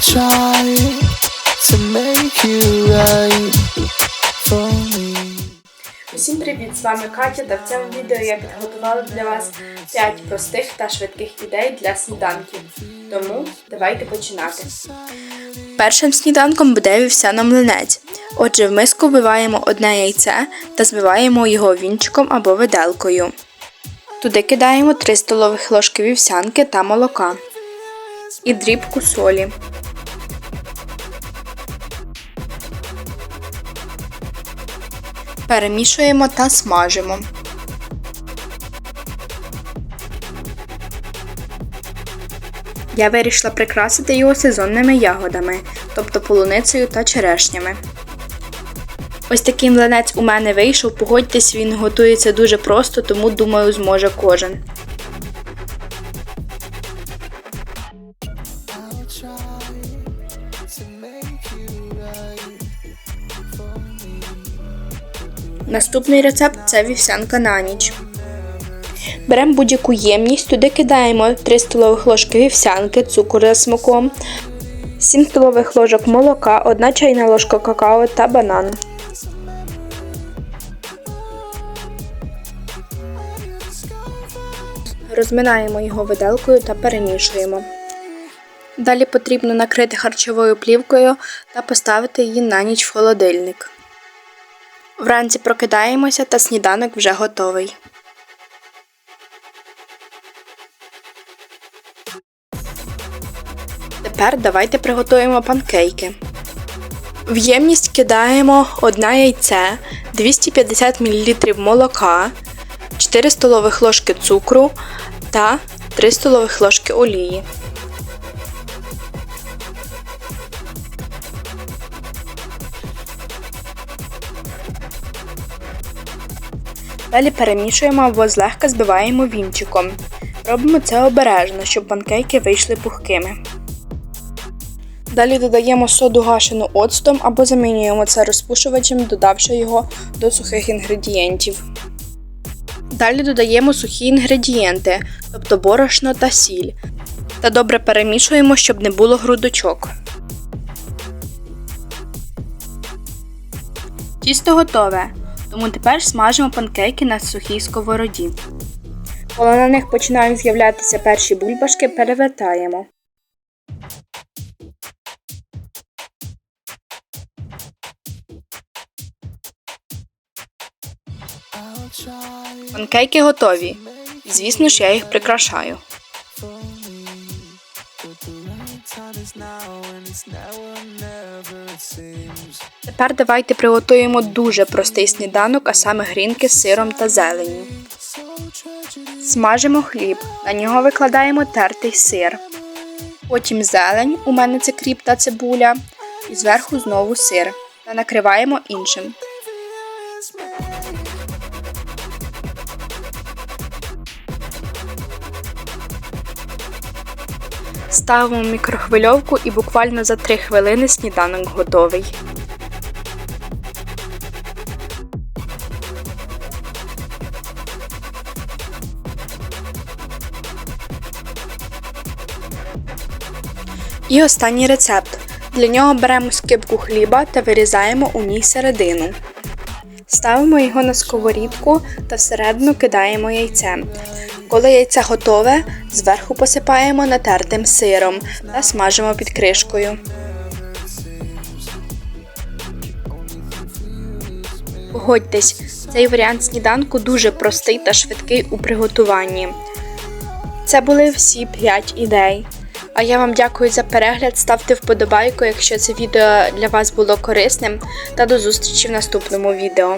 Try to make you right for me. Усім привіт! З вами Катя та в цьому відео я підготувала для вас 5 простих та швидких ідей для сніданків. Тому давайте починати. Першим сніданком буде вівсяно млинець. Отже, в миску вбиваємо одне яйце та збиваємо його вінчиком або виделкою. Туди кидаємо 3 столових ложки вівсянки та молока і дрібку солі. Перемішуємо та смажимо. Я вирішила прикрасити його сезонними ягодами, тобто полуницею та черешнями. Ось такий млинець у мене вийшов. Погодьтесь, він готується дуже просто, тому думаю, зможе кожен. Try to make you right for me. Наступний рецепт це вівсянка на ніч. Беремо будь-яку ємність, туди кидаємо 3 столових ложки вівсянки, цукор за смаком, 7 столових ложок молока, 1 чайна ложка какао та банан. Розминаємо його виделкою та перемішуємо. Далі потрібно накрити харчовою плівкою та поставити її на ніч в холодильник. Вранці прокидаємося та сніданок вже готовий. Тепер давайте приготуємо панкейки. В ємність кидаємо одне яйце, 250 мл молока, 4 столових ложки цукру та 3 столових ложки олії. Далі перемішуємо або злегка збиваємо вінчиком. Робимо це обережно, щоб панкейки вийшли пухкими. Далі додаємо соду гашену оцтом або замінюємо це розпушувачем, додавши його до сухих інгредієнтів. Далі додаємо сухі інгредієнти, тобто борошно та сіль. Та добре перемішуємо, щоб не було грудочок. Тісто готове, тому тепер смажимо панкейки на сухій сковороді. Коли на них починають з'являтися перші бульбашки, перевертаємо. Панкейки готові. Звісно ж, я їх прикрашаю. Тепер давайте приготуємо дуже простий сніданок, а саме грінки з сиром та зеленню. Смажимо хліб, на нього викладаємо тертий сир. Потім зелень, у мене це кріп та цибуля, і зверху знову сир. Та накриваємо іншим. Ставимо мікрохвильовку і буквально за 3 хвилини сніданок готовий. І останній рецепт. Для нього беремо скибку хліба та вирізаємо у ній середину. Ставимо його на сковорідку та всередину кидаємо яйце. Коли яйце готове, зверху посипаємо натертим сиром та смажимо під кришкою. Погодьтесь, цей варіант сніданку дуже простий та швидкий у приготуванні. Це були всі 5 ідей. А я вам дякую за перегляд. Ставте вподобайку, якщо це відео для вас було корисним. Та до зустрічі в наступному відео.